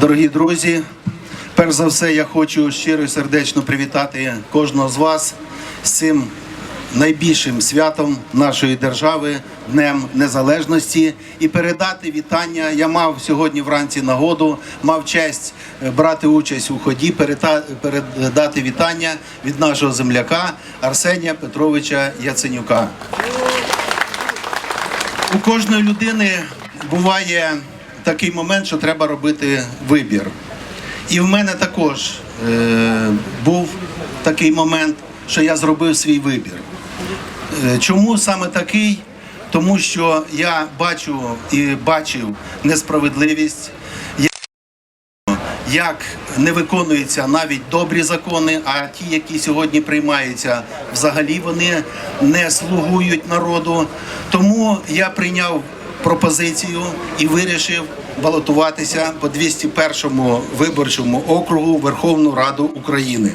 Дорогі друзі, перш за все, я хочу щиро і сердечно привітати кожного з вас з цим найбільшим святом нашої держави, Днем Незалежності, і передати вітання. Я мав сьогодні вранці нагоду, мав честь е, брати участь у ході, передати вітання від нашого земляка Арсенія Петровича Яценюка. У кожної людини буває такий момент, що треба робити вибір. І в мене також е, був такий момент, що я зробив свій вибір. Е, Чому саме такий? Тому що я бачу і бачив несправедливість, як не виконуються навіть добрі закони, а ті, які сьогодні приймаються, взагалі вони не слугують народу. Тому я прийняв пропозицію і вирішив балотуватися по 201 виборчому округу Верховну Раду України.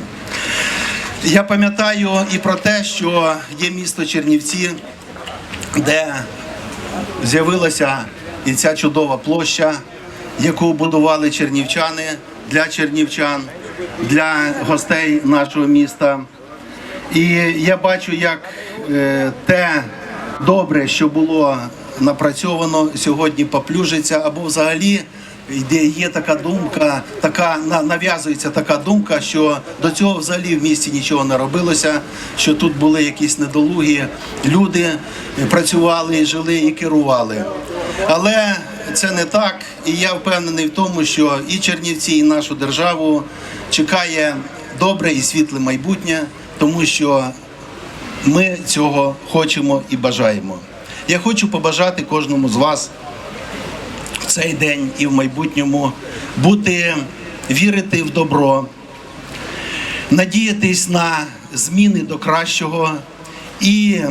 Я пам'ятаю і про те, що є місто Чернівці, де з'явилася і ця чудова площа, яку будували чернівчани для чернівчан, для гостей нашого міста. І я бачу, як е, те добре, що було напрацьовано, сьогодні поплюжиться, або взагалі йде є така думка, така на- нав'язується така думка, що до цього взагалі в місті нічого не робилося, що тут були якісь недолугі люди, працювали, жили і керували. Але це не так, і я впевнений в тому, що і Чернівці, і нашу державу чекає добре і світле майбутнє, тому що ми цього хочемо і бажаємо. Я хочу побажати кожному з вас в цей день і в майбутньому бути, вірити в добро, надіятись на зміни до кращого і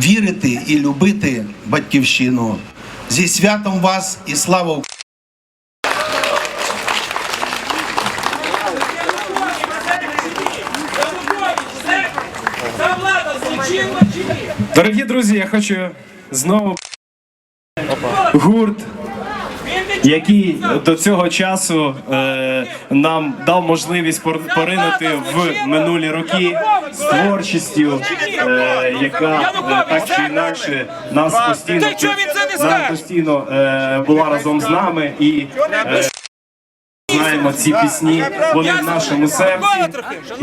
вірити і любити батьківщину. Зі святом вас і слава Україні! Ця влада злочинна чи ні? Дорогі друзі, я хочу знову гурт, який до цього часу е, нам дав можливість пор- поринути в минулі роки з творчістю, е, яка е, так чи інакше нас постійно нам постійно е, була разом з нами і. е, Знаємо ці пісні, вони в нашому серці.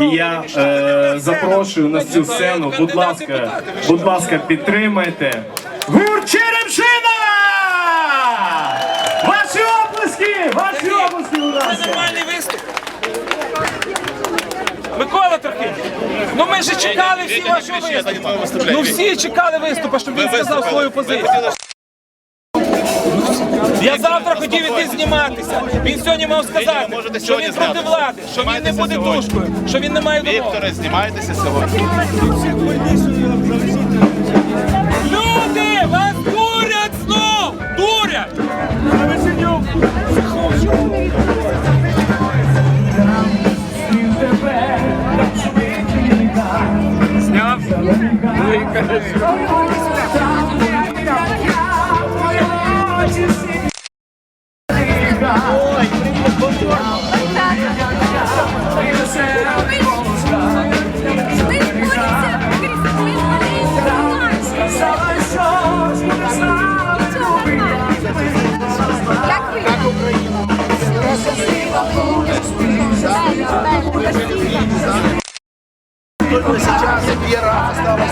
І я е, запрошую на цю сцену. Будь ласка, будь ласка, підтримайте. Гурт Черемшина! Ваші оплески! Ваші оплески, будь Це нормальний виступ. Микола Трохим, ну ми ж чекали всі вашого виступу. Ну всі чекали виступу, щоб він сказав свою позицію. Я завтра хотів іти зніматися. Він сьогодні мав сказати, що він проти влади, що він не буде душкою, що він не має домову. Вікторе, знімайтеся сьогодні. Люди, вас дурять знов! Дурять! Только сейчас вера осталась